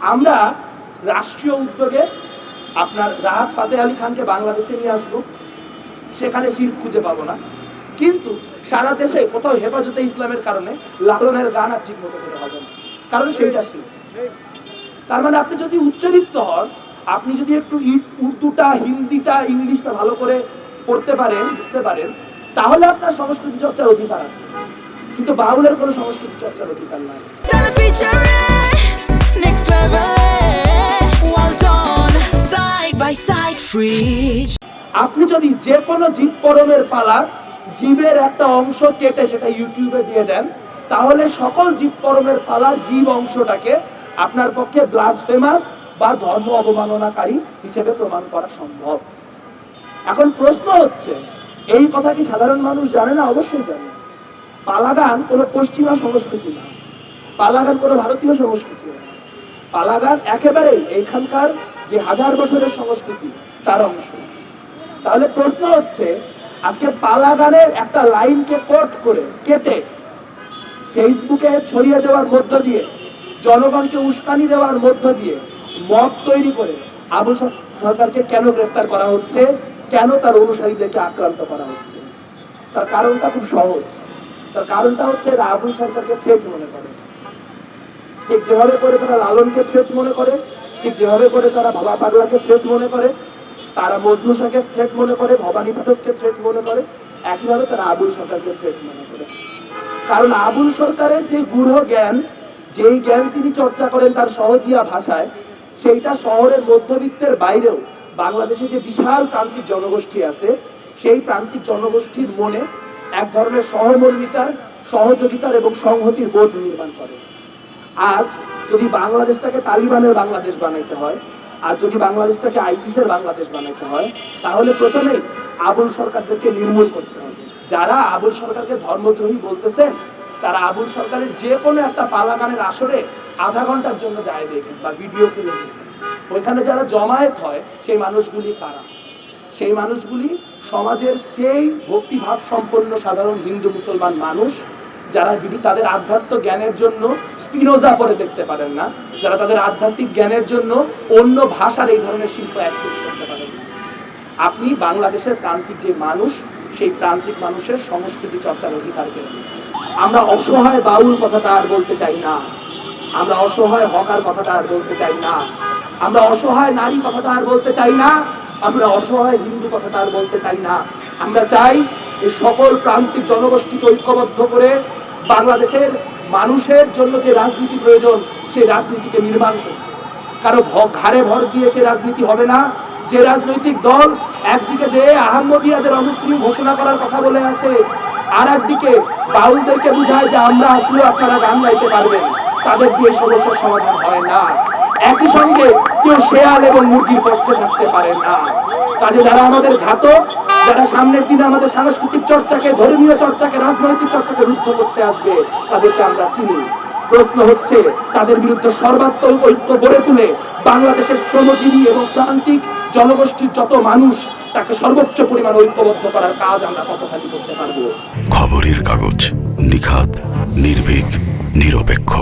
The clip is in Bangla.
আমরা রাষ্ট্রীয় উদ্যোগে আপনার রাহাত ফাতে আলী খানকে বাংলাদেশে নিয়ে আসব। সেখানে শির খুঁজে পাবো না। কিন্তু সারা দেশে কোথাও হেফাজতে ইসলামের কারণে লালনের গান আর ঠিক মতো করে হবে না। কারণ সেইটা শির তার মানে আপনি যদি উচ্চবিত্ত হন, আপনি যদি একটু উর্দুটা, হিন্দিটা, ইংলিশটা ভালো করে পড়তে পারেন, বুঝতে পারেন, তাহলে আপনার সংস্কৃতি চর্চার অধিকার আছে। কিন্তু বাউলের কোনো সংস্কৃতি চর্চার অধিকার নাই। আপনি যদি যে কোনো জীব পরমের পালার জীবের একটা অংশ কেটে সেটা ইউটিউবে দিয়ে দেন, তাহলে সকল জীব পরমের পালার জীব অংশটাকে আপনার পক্ষে ব্লাসফেমাস বা ধর্ম অবমাননাকারী হিসেবে প্রমাণ করা সম্ভব। এখন প্রশ্ন হচ্ছে, এই কথা কি সাধারণ মানুষ জানে না? অবশ্যই জানে। পালাগান কোনো পশ্চিমা সংস্কৃতি না। পালাগান কোনো ভারতীয় সংস্কৃতি না। পালাগান একেবারেই এইখানকার যে হাজার বছরের সংস্কৃতি তার অংশ। তাহলে প্রশ্ন হচ্ছে, আজকে পালাগানের একটা লাইনকে কোট করে কেটে ফেসবুকে ছড়িয়ে দেওয়ার মধ্য দিয়ে, জনগণকে উস্কানি দেওয়ার মধ্য দিয়ে মত তৈরি করে আবু সরকারকে কেন গ্রেফতার করা হচ্ছে? কেন তার অনুসারীদেরকে আক্রান্ত করা হচ্ছে? তার কারণটা খুব সহজ। তার কারণটা হচ্ছে এরা আবু সরকারকে থ্রেট মনে করে। ঠিক যেভাবে করে তারা লালনকে থ্রেট মনে করে, ঠিক যেভাবে করে তারা বাবা পাগলাকে থ্রেট মনে করে তারা মজনু শাহকে থ্রেট মনে করে, ভবানী পাঠককে থ্রেট মনে করে, একইভাবে তারা আবুল সরকারকে থ্রেট মনে করে। কারণ আবুল সরকারের যে গূঢ় জ্ঞান, যেই জ্ঞান তিনি চর্চা করেন তার সহজিয়া ভাষায়, সেইটা শহরের মধ্যবিত্তের বাইরেও বাংলাদেশে যে বিশাল প্রান্তিক জনগোষ্ঠী আছে, সেই প্রান্তিক জনগোষ্ঠীর মনে এক ধরনের সহমর্মিতার, সহযোগিতার এবং সংহতির বোধ নির্মাণ করে। আজ যদি বাংলাদেশটাকে তালিবানের বাংলাদেশ বানাইতে হয় আর যদি বাংলাদেশটাকে আইসিসের বাংলাদেশ বানাইতে হয়, তাহলে প্রথমেই আবুল সরকারদেরকে নির্মূল করতে হবে। যারা আবুল সরকারকে ধর্মদ্রোহী বলতেছেন, তারা আবুল সরকারের যে কোনো একটা পালাগানের আসরে আধা ঘণ্টার জন্য যায় দেখেন বা ভিডিও তুলে দেখেন। ওইখানে যারা জমায়েত হয়, সেই মানুষগুলি কারা? সেই মানুষগুলি সমাজের সেই ভক্তিভাব সম্পন্ন সাধারণ হিন্দু মুসলমান মানুষ যারা তাদের আধ্যাত্ম জ্ঞানের জন্য স্পিনোজা পরে দেখতে পারেন না, যারা তাদের আধ্যাত্মিক জ্ঞানের জন্য অন্য ভাষার এই ধরনের শিল্প অ্যাক্সেস করতে পারেন। আপনি বাংলাদেশের প্রান্তিক যে মানুষ, সেই প্রান্তিক মানুষের সংস্কৃতি চর্চার অধিকার কেড়ে নিচ্ছে আমরা অসহায় বাউল কথাটা আর বলতে চাই না। আমরা অসহায় হকার কথাটা আর বলতে চাই না। আমরা অসহায় নারী কথাটা আর বলতে চাই না। আমরা অসহায় হিন্দু কথাটা আর বলতে চাই না। আমরা চাই এই সকল প্রান্তিক জনগোষ্ঠীকে ঐক্যবদ্ধ করে বাংলাদেশের মানুষের জন্য যে রাজনীতি প্রয়োজন, সেই রাজনীতিকে নির্মাণ করতে কারও ঘাড়ে ভর দিয়ে সে রাজনীতি হবে না। যে রাজনৈতিক দল একদিকে যে আহমদিয়াদের অমুসলিম ঘোষণা করার কথা বলে আসে আর একদিকে বাউলদেরকে বুঝায় যে আমরা আসলে আপনারা গান গাইতে পারবেন। তাদের দিয়ে সমস্যার সমাধান হয় না। একই সঙ্গে কেউ শেয়াল এবং মুরগির পক্ষে থাকতে পারে না। কাজে যারা আমাদের ঘাতক, যারা সামনের দিনে আমাদের সাংস্কৃতিক চর্চাকে, ধর্মীয় চর্চাকে, রাজনৈতিক চর্চাকে রুদ্ধ করতে আসবে, তাদেরকে আমরা চিনি। প্রশ্ন হচ্ছে, তাদের বিরুদ্ধে সর্বাত্মক ঐক্য গড়ে তুলে বাংলাদেশের শ্রমজীবী এবং প্রান্তিক জনগোষ্ঠীর যত মানুষ, তাকে সর্বোচ্চ পরিমাণ ঐক্যবদ্ধ করার কাজ আমরা কতখানি করতে পারব। খবরের কাগজ নিখাত নির্ভীক, নিরপেক্ষ।